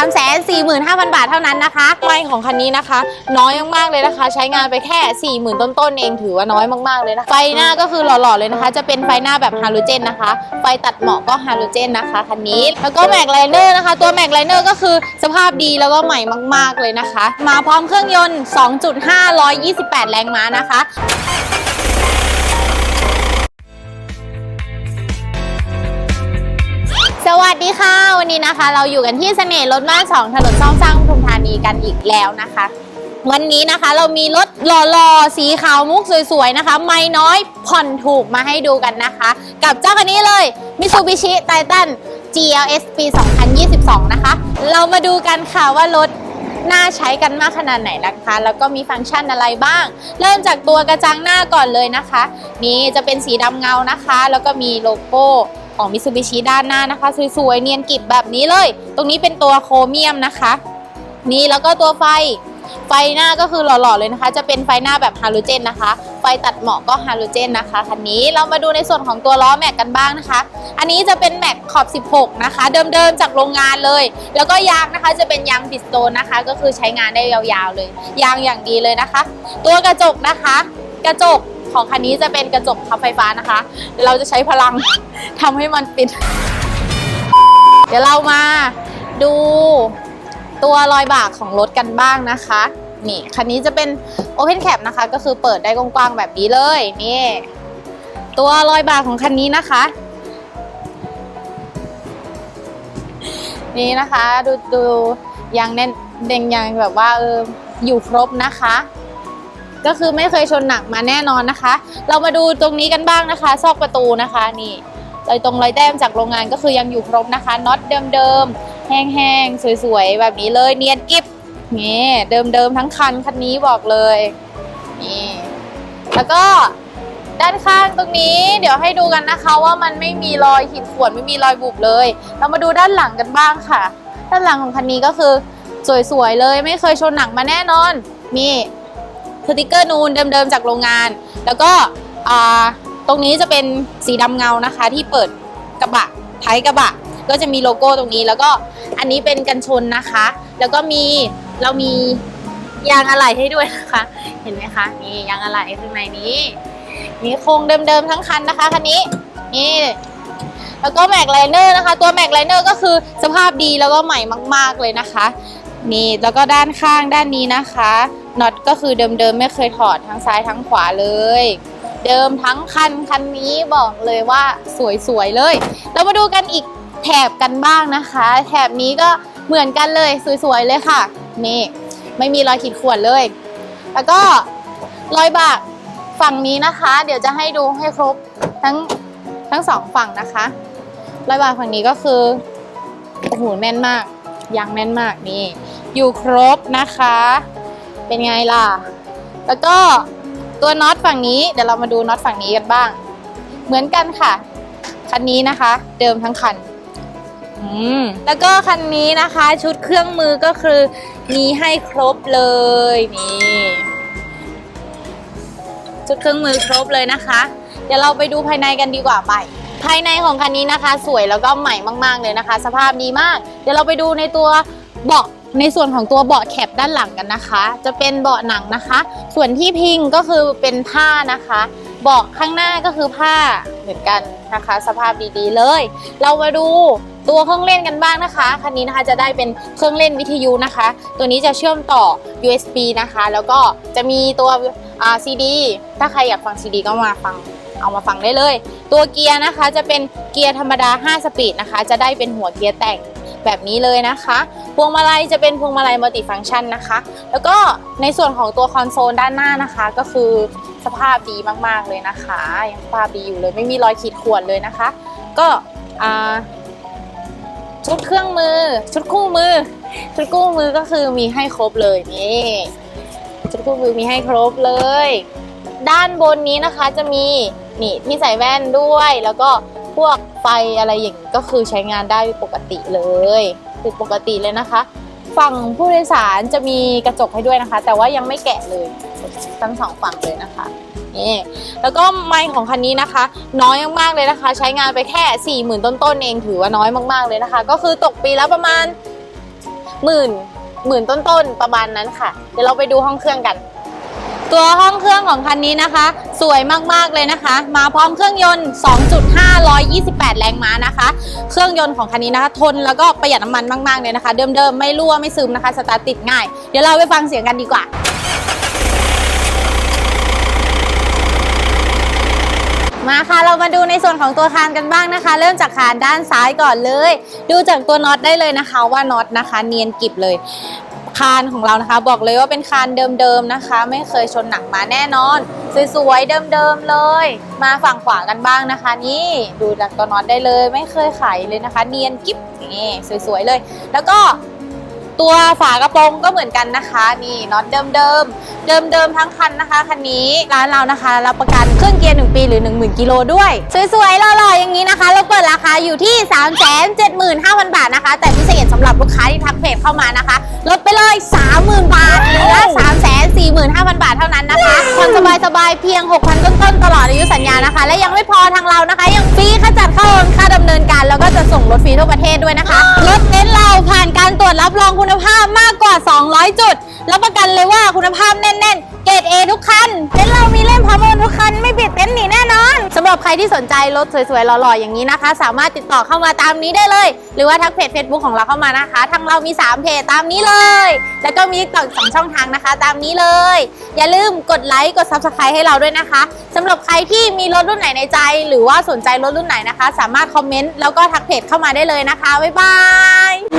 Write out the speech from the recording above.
3 4 5 0 0 0 บาทเท่านั้นนะคะไมค์ของคันนี้นะคะ น้อยมากๆเลยนะคะ ใช้งานไปแค่ 40,000 ต้นๆเองถือว่าน้อยมากๆเลยนะไฟหน้าก็คือหล่อๆเลยนะคะ จะเป็นไฟหน้าแบบฮาโลเจนนะคะ ไฟตัดหมอกก็ฮาโลเจนนะคะคันนี้ แล้วก็แม็กไลเนอร์นะคะ ตัวแม็กไลเนอร์ก็คือสภาพดีแล้วก็ใหม่มาก ๆเลยนะคะ มาพร้อมเครื่องยนต์ 2.5 128 แรงม้านะคะ ดีค่ะ วันนี้นะคะ เราอยู่กันที่เสน่ห์รถบ้านสองถนนซ่อมสร้างปทุมธานีกันอีกแล้วนะคะ วันนี้นะคะเรามีรถหล่อๆสีขาวมุกสวยๆนะคะ ไม่น้อยผ่อนถูกมาให้ดูกันนะคะ กับเจ้าคันนี้เลย Mitsubishi Titan GLS ปี 2022 นะคะ เรามาดูกันค่ะว่ารถน่าใช้กันมากขนาดไหนนะคะ แล้วก็มีฟังก์ชันอะไรบ้าง เริ่มจากตัวกระจังหน้าก่อนเลยนะคะ นี่จะเป็นสีดำเงานะคะ แล้วก็มีโลโก้ ของ Mitsubishi ด้านหน้านะคะ สวยๆ เนียนกริบแบบนี้เลย ตรงนี้เป็นตัวโครเมียมนะคะ นี่แล้วก็ตัวไฟ ไฟหน้าก็คือหล่อๆเลยนะคะ จะเป็นไฟหน้าแบบฮาโลเจนนะคะ ไฟตัดหมอกก็ฮาโลเจนนะคะคันนี้เรามาดูในส่วนของตัวล้อแม็กกันบ้างนะคะ อันนี้จะเป็นแม็กขอบ 16 นะคะ เดิมๆจากโรงงานเลย แล้วก็ยางนะคะจะเป็นยางบิสโตนนะคะ ก็คือใช้งานได้ยาวๆเลย ยางอย่างดีเลยนะคะ ตัวกระจกนะคะ กระจก ของคันนี้จะเป็นกระจกพับไฟฟ้านะคะ เดี๋ยวเราจะใช้พลังทำให้มันปิด เดี๋ยวเรามาดูตัวรอยบากของรถกันบ้างนะคะ นี่คันนี้จะเป็น Open Cap นะคะ ก็คือเปิดได้กว้างๆแบบนี้เลยนี่ตัวรอยบากของคันนี้นะคะ นี่นะคะดูดูยางแน่นเด้งยางแบบว่าเอออยู่ครบนะคะ ก็คือไม่เคยชนหนักมาแน่นอนนะคะ เรามาดูตรงนี้กันบ้างนะคะ ซอกประตูนะคะนี่รอยตรงรอยแต้มจากโรงงานก็คือยังอยู่ครบนะคะน็อตเดิมๆแห้งๆสวยๆแบบนี้เลยเนียนกิฟนี่เดิมๆทั้งคันคันนี้บอกเลยนี่แล้วก็ด้านข้างตรงนี้เดี๋ยวให้ดูกันนะคะว่ามันไม่มีรอยขีดข่วนไม่มีรอยบุบเลย เรามาดูด้านหลังกันบ้างค่ะ ด้านหลังของคันนี้ก็คือสวยๆเลย ไม่เคยชนหนักมาแน่นอนมี สติกเกอร์นูนเดิมๆจากโรงงาน แล้วก็ตรงนี้จะเป็นสีดำเงานะคะ ที่เปิดกระบะท้ายกระบะ ก็จะมีโลโก้ตรงนี้ แล้วก็อันนี้เป็นกันชนนะคะ แล้วก็มีเรามียางอะไหล่ให้ด้วยนะคะ เห็นไหมคะนี่ยางอะไหล่ข้างในนี้มีโครงเดิมๆทั้งคันนะคะคันนี้นี่แล้วก็แม็กไลเนอร์นะคะ ตัวแม็กไลเนอร์ก็คือสภาพดีแล้วก็ใหม่มาก ๆเลยนะคะ นี่แล้วก็ด้านข้างด้านนี้นะคะ น็อตก็คือเดิมๆไม่เคยถอดทั้งซ้ายทั้งขวาเลย เดิมทั้งคันคันนี้บอกเลยว่าสวยๆเลย เรามาดูกันอีกแถบกันบ้างนะคะ แถบนี้ก็เหมือนกันเลยสวยๆเลยค่ะ นี่ไม่มีรอยขีดข่วนเลย แล้วก็รอยบากฝั่งนี้นะคะ เดี๋ยวจะให้ดูให้ครบทั้งทั้งสองฝั่งนะคะรอยบากฝั่งนี้ก็คือโอ้โหแน่นมากยางแน่นมากนี่ อยู่ครบนะคะ เป็นไงล่ะ แล้วก็ตัวน็อตฝั่งนี้เดี๋ยวเรามาดูน็อตฝั่งนี้กันบ้าง เหมือนกันค่ะ คันนี้นะคะ เดิมทั้งคันอืมแล้วก็คันนี้นะคะ ชุดเครื่องมือก็คือมีให้ครบเลยนี่ชุดเครื่องมือครบเลยนะคะ เดี๋ยวเราไปดูภายในกันดีกว่าไป ภายในของคันนี้นะคะ สวยแล้วก็ใหม่มาก ๆเลยนะคะ สภาพดีมาก เดี๋ยวเราไปดูในตัวเบาะ ในส่วนของตัวเบาะแคปด้านหลังกันนะคะ จะเป็นเบาะหนังนะคะ ส่วนที่พิงก็คือเป็นผ้านะคะ เบาะข้างหน้าก็คือผ้าเหมือนกันนะคะ สภาพดีๆเลย เรามาดูตัวเครื่องเล่นกันบ้างนะคะคันนี้นะคะจะได้เป็นเครื่องเล่นวิทยุนะคะ ตัวนี้จะเชื่อมต่อ USB นะคะ แล้วก็จะมีตัวอ่า CD ถ้าใครอยากฟัง CD ก็มาฟังเอามาฟังได้เลย ตัวเกียร์นะคะจะเป็นเกียร์ธรรมดา 5 สปีดนะคะ จะได้เป็นหัวเกียร์แต่ง แบบนี้เลยนะคะ พวงมาลัยจะเป็นพวงมาลัยมัลติฟังก์ชันนะคะ แล้วก็ในส่วนของตัวคอนโซลด้านหน้านะคะ ก็คือสภาพดีมากๆเลยนะคะยังสภาพดีอยู่เลยไม่มีรอยขีดข่วนเลยนะคะ ก็ชุดเครื่องมือ ชุดคู่มือ ชุดคู่มือก็คือมีให้ครบเลยนี่ชุดคู่มือมีให้ครบเลย ด้านบนนี้นะคะจะมีนี่ที่ใส่แว่นด้วยแล้วก็ พวกไฟอะไรอย่างนี้ก็คือใช้งานได้ปกติเลยคือปกติเลยนะคะ ฝั่งผู้โดยสารจะมีกระจกให้ด้วยนะคะ แต่ว่ายังไม่แกะเลยทั้งสองฝั่งเลยนะคะนี่แล้วก็ไมค์ของคันนี้นะคะ น้อยมากๆเลยนะคะ ใช้งานไปแค่ 4 0,000 ต้นๆเองถือว่าน้อยมากๆเลยนะคะ ก็คือตกปีละประมาณหมื่นหมื่นต้นๆประมาณนั้นค่ะ เดี๋ยวเราไปดูห้องเครื่องกัน ตัวห้องเครื่องของคันนี้นะคะ สวยมากๆเลยนะคะ มาพร้อมเครื่องยนต์ 2.5 128 แรงม้านะคะ เครื่องยนต์ของคันนี้นะคะ ทนแล้วก็ประหยัดน้ำมันมากๆเลยนะคะ เดิมๆ ไม่รั่วไม่ซึมนะคะ สตาร์ทติดง่าย เดี๋ยวเราไปฟังเสียงกันดีกว่า มาค่ะเรามาดูในส่วนของตัวคานกันบ้างนะคะ เริ่มจากคานด้านซ้ายก่อนเลย ดูจากตัวน็อตได้เลยนะคะ ว่าน็อตนะคะ เนียนกริบเลยคานของเรานะคะ บอกเลยว่าเป็นคานเดิมๆนะคะ ไม่เคยชนหนักมาแน่นอนสวยๆเดิมๆเลย มาฝั่งขวากันบ้างนะคะ นี่ดูจากตัวน็อตได้เลย ไม่เคยไขเลยนะคะ เนียนกิบนี่สวยๆเลย แล้วก็ ตัวฝากระโปรงก็เหมือนกันนะคะนี่น็อตเดิมๆเดิมๆทั้งคันนะคะคันนี้ร้านเรานะคะรับประกันเครื่องเกียร์1ปีหรือ 10,000กิโลด้วย สวยๆหล่อๆอย่างนี้นะคะ เราเปิดราคาอยู่ที่ 375,000 บาทนะคะ แต่พิเศษสำหรับลูกค้าที่ทักเพจเข้ามานะคะ ลดไปเลย 30,000 บาทเหลือ345,000 บาทเท่านั้นนะคะผ่อนสบายๆเพียง 6,000ต้นๆตลอดอายุสัญญานะคะ และยังไม่พอทางเรานะคะ ยังฟรีค่าจัดเข้าโอนค่าดำเนินการแล้วก็จะส่งรถฟรีทั่วประเทศด้วยนะคะรถ ตรวจรับรองคุณภาพมากกว่า 200 จุด รับประกันเลยว่าคุณภาพแน่นๆ เกรด A ทุกคันเต็นท์เรามีเล่มพร้อมโอนทุกคัน ไม่ปิดเต็นท์หนีแน่นอนสำหรับใครที่สนใจรถสวยๆ หล่อๆ อย่างนี้นะคะ สามารถติดต่อเข้ามาตามนี้ได้เลย หรือว่าทักเพจ Facebook ของเราเข้ามานะคะ ทางเรามี 3 เพจตามนี้เลย แล้วก็มีต่อสองช่องทางนะคะ ตามนี้เลย อย่าลืมกดไลค์กด Subscribe ให้เราด้วยนะคะสำหรับใครที่มีรถรุ่นไหนในใจ หรือว่าสนใจรถรุ่นไหนนะคะ สามารถคอมเมนต์แล้วก็ทักเพจเข้ามาได้เลยนะคะบ๊ายบาย